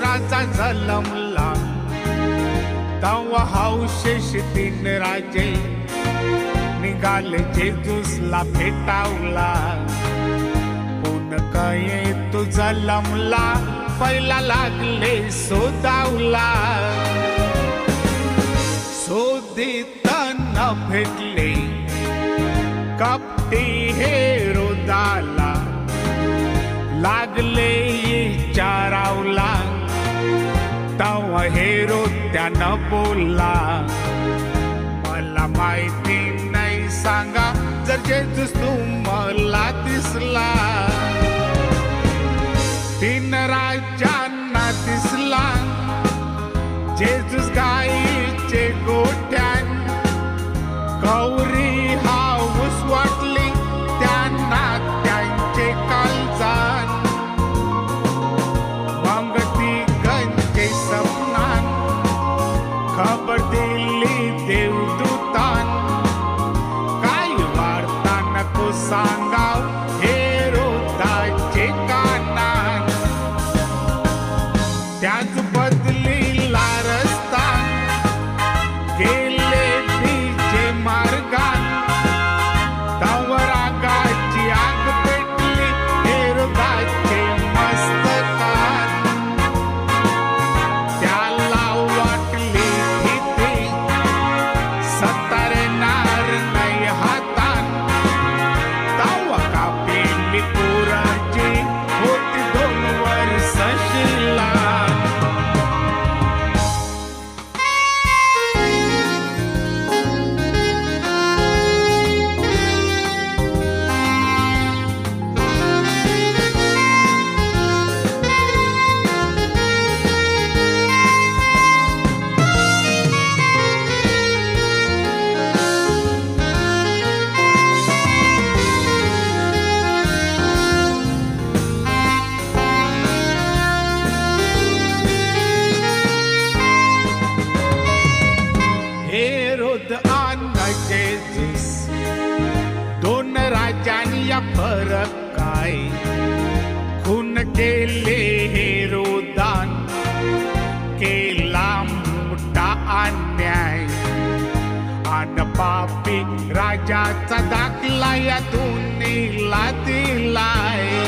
जलमला तवा हौशेष तीन राजे निघाले जेजूसला भेटावला. पुन काय तू जलमला पहिला लागले सोदावला. शोधित न भेटले. कपटी हे रोदाला. लागले चारावला तव हेरो त्यानं बोलला. मला माहिती नाही सांगा जर जेजूस तू मला दिसला. तीन राज्यांना दिसला. जेजूस गाईचे गोट्यान कौ रोदाचे कानान त्याच या फरक काय? खून केले हेरोदान केला मोठा अन्याय. अन पापी राजाचा दाखला या दोन्हीला दिलाय.